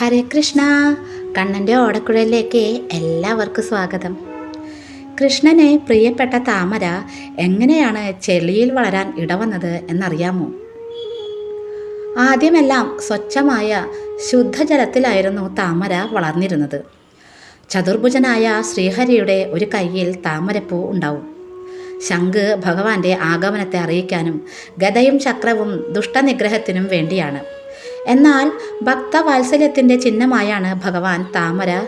ഹരേ കൃഷ്ണ. കണ്ണന്റെ ഓടക്കുഴലിലേക്ക് എല്ലാവർക്കും സ്വാഗതം. കൃഷ്ണനെ പ്രിയപ്പെട്ട താമര എങ്ങനെയാണ് ചെളിയിൽ വളരാൻ ഇടവന്നത് എന്നറിയാമോ? ആദ്യമെല്ലാം സ്വച്ഛമായ ശുദ്ധജലത്തിലായിരുന്നു താമര വളർന്നിരുന്നത്. ചതുർഭുജനായ ശ്രീഹരിയുടെ ഒരു കയ്യിൽ താമരപ്പൂ ഉണ്ടാവും. ശംഖ് ഭഗവാന്റെ ആഗമനത്തെ അറിയിക്കാനും ഗതയും ചക്രവും ദുഷ്ടനിഗ്രഹത്തിനും വേണ്ടിയാണ്. എന്നാൽ ഭക്തവാത്സല്യത്തിന്റെ ചിഹ്നമായാണ് ഭഗവാൻ താമര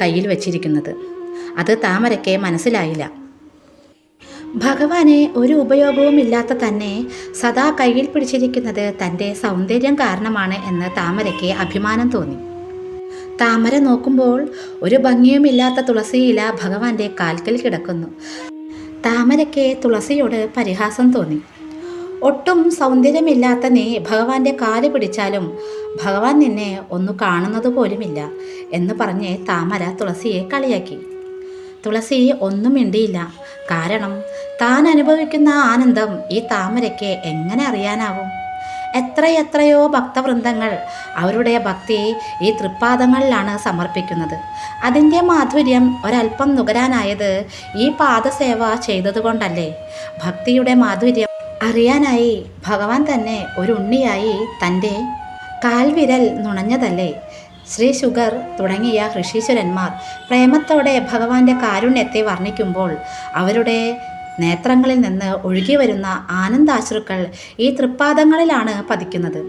കയ്യിൽ വച്ചിരിക്കുന്നത്. അത് താമരയ്ക്ക് മനസ്സിലായില്ല. ഭഗവാനെ ഒരു ഉപയോഗവും ഇല്ലാത്ത തന്നെ സദാ കയ്യിൽ പിടിച്ചിരിക്കുന്നത് തന്റെ സൗന്ദര്യം കാരണമാണ് എന്ന് താമരയ്ക്ക് അഭിമാനം തോന്നി. താമര നോക്കുമ്പോൾ ഒരു ഭംഗിയുമില്ലാത്ത തുളസിയില ഭഗവാന്റെ കാൽക്കൽ കിടക്കുന്നു. താമരയ്ക്ക് തുളസിയോട് പരിഹാസം തോന്നി. ഒട്ടും സൗന്ദര്യമില്ലാത്ത നീ ഭഗവാന്റെ കാൽ പിടിച്ചാലും ഭഗവാൻ നിന്നെ ഒന്നു കാണുന്നത് പോലുമില്ല എന്ന് പറഞ്ഞ് താമര തുളസിയെ കളിയാക്കി. തുളസി ഒന്നും മിണ്ടിയില്ല. കാരണം താൻ അനുഭവിക്കുന്ന ആനന്ദം ഈ താമരയ്ക്ക് എങ്ങനെ അറിയാനാവും? എത്രയെത്രയോ ഭക്തവൃന്ദങ്ങൾ അവരുടെ ഭക്തി ഈ തൃപ്പാദങ്ങളിലാണ് സമർപ്പിക്കുന്നത്. അതിന്റെ മാധുര്യം ഒരല്പം നുകരാനായത് ഈ പാദസേവ ചെയ്തതുകൊണ്ടല്ലേ? ഭക്തിയുടെ മാധുര്യം അറിയാനായി ഭഗവാൻ തന്നെ ഒരു ഉണ്ണിയായി തന്റെ കാൽവിരൽ നുണഞ്ഞതല്ലേ? ശ്രീ ശുഗർ തുടങ്ങിയ ഋഷീശ്വരന്മാർ പ്രേമത്തോടെ ഭഗവാന്റെ കാരുണ്യത്തെ വർണിക്കുമ്പോൾ അവരുടെ നേത്രങ്ങളിൽ നിന്ന് ഒഴുകി വരുന്ന ആനന്ദാശ്രുക്കൾ ഈ തൃപ്പാദങ്ങളിലാണ് പതിക്കുന്നത്.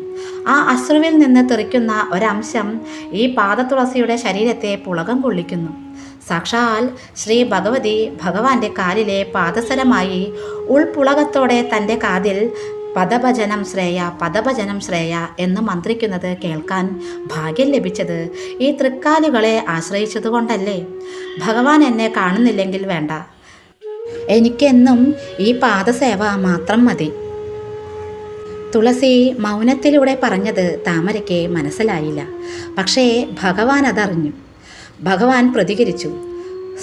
ആ അശ്രുവിൽ നിന്ന് തെറിക്കുന്ന ഒരംശം ഈ പാദതുളസിയുടെ ശരീരത്തെ പുളകം കൊള്ളിക്കുന്നു. സാക്ഷാൽ ശ്രീ ഭഗവതി ഭഗവാന്റെ കാലിലെ പാദസരമായി ഉൾപുളകത്തോടെ തന്റെ കാതിൽ പദഭജനം ശ്രേയ പദഭജനം ശ്രേയ എന്ന് മന്ത്രിക്കുന്നത് കേൾക്കാൻ ഭാഗ്യം ലഭിച്ചത് ഈ തൃക്കാലുകളെ ആശ്രയിച്ചതുകൊണ്ടല്ലേ? ഭഗവാൻ എന്നെ കാണുന്നില്ലെങ്കിൽ വേണ്ട. എനിക്കെന്നും ഈ പാദസേവ മാത്രം മതി. തുളസി മൗനത്തിലൂടെ പറഞ്ഞത് താമരയ്ക്ക് മനസ്സിലായില്ല. പക്ഷേ ഭഗവാൻ അതറിഞ്ഞു. ഭഗവാൻ പ്രതികരിച്ചു.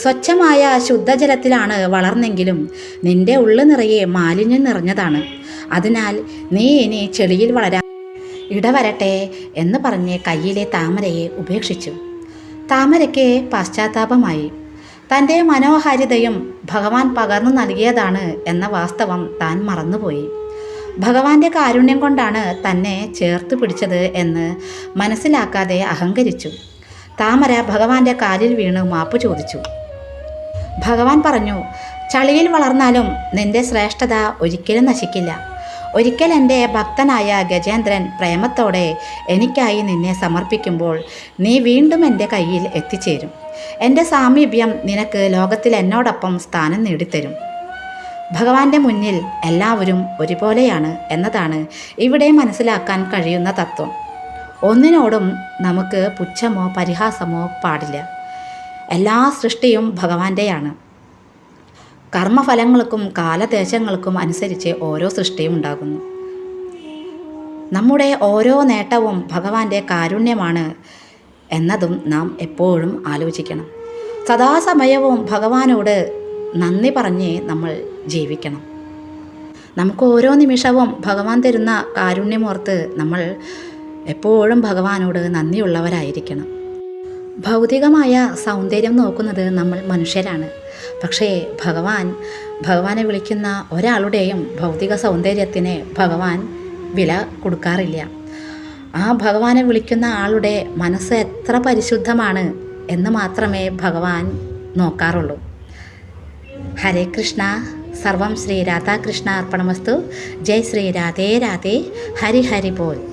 സ്വച്ഛമായ ശുദ്ധജലത്തിലാണ് വളർന്നെങ്കിലും നിന്റെ ഉള്ളു നിറയെ മാലിന്യം നിറഞ്ഞതാണ്. അതിനാൽ നീ ഇനി ചെളിയിൽ വളരാ. ഇടവരട്ടെ എന്ന് പറഞ്ഞ് കയ്യിലെ താമരയെ ഉപേക്ഷിച്ചു. താമരയ്ക്ക് പശ്ചാത്താപമായി. തന്റെ മനോഹാരിതയും ഭഗവാൻ പകർന്നു നൽകിയതാണ് എന്ന വാസ്തവം താൻ മറന്നുപോയി. ഭഗവാന്റെ കാരുണ്യം കൊണ്ടാണ് തന്നെ ചേർത്ത് പിടിച്ചത് എന്ന് മനസ്സിലാക്കാതെ അഹങ്കരിച്ചു. താമര ഭഗവാന്റെ കാലിൽ വീണ് മാപ്പ് ചോദിച്ചു. ഭഗവാൻ പറഞ്ഞു ചളിയിൽ വളർന്നാലും നിന്റെ ശ്രേഷ്ഠത ഒരിക്കലും നശിക്കില്ല. ഒരിക്കൽ എന്റെ ഭക്തനായ ഗജേന്ദ്രൻ പ്രേമത്തോടെ എനിക്കായി നിന്നെ സമർപ്പിക്കുമ്പോൾ നീ വീണ്ടും എന്റെ കയ്യിൽ എത്തിച്ചേരും. എന്റെ സാമീപ്യം നിനക്ക് ലോകത്തിൽ എന്നോടൊപ്പം സ്ഥാനം നേടിത്തരും. ഭഗവാന്റെ മുന്നിൽ എല്ലാവരും ഒരുപോലെയാണ് എന്നതാണ് ഇവിടെ മനസ്സിലാക്കാൻ കഴിയുന്ന തത്വം. ഒന്നിനോടും നമുക്ക് പുച്ഛമോ പരിഹാസമോ പാടില്ല. എല്ലാ സൃഷ്ടിയും ഭഗവാന്റെയാണ്. കർമ്മഫലങ്ങൾക്കും കാലദേശങ്ങൾക്കും അനുസരിച്ച് ഓരോ സൃഷ്ടിയും ഉണ്ടാകുന്നു. നമ്മുടെ ഓരോ നേട്ടവും ഭഗവാന്റെ കാരുണ്യമാണ് എന്നതും നാം എപ്പോഴും ആലോചിക്കണം. സദാസമയവും ഭഗവാനോട് നന്ദി പറഞ്ഞ് നമ്മൾ ജീവിക്കണം. നമുക്ക് ഓരോ നിമിഷവും ഭഗവാൻ തരുന്ന കാരുണ്യമോർത്ത് നമ്മൾ എപ്പോഴും ഭഗവാനോട് നന്ദിയുള്ളവരായിരിക്കണം. ഭൗതികമായ സൗന്ദര്യം നോക്കുന്നത് നമ്മൾ മനുഷ്യരാണ്. പക്ഷേ ഭഗവാൻ ഭഗവാനെ വിളിക്കുന്ന ഒരാളുടെയും ഭൗതിക സൗന്ദര്യത്തിന് ഭഗവാൻ വില കൊടുക്കാറില്ല. ആ ഭഗവാനെ വിളിക്കുന്ന ആളുടെ മനസ്സ് എത്ര പരിശുദ്ധമാണ് എന്ന് മാത്രമേ ഭഗവാൻ നോക്കാറുള്ളൂ. ഹരേ കൃഷ്ണ. സർവം ശ്രീ രാധാകൃഷ്ണ അർപ്പണമസ്തു. ജയ് ശ്രീ രാധേ രാധേ. ഹരി ഹരി ബോൽ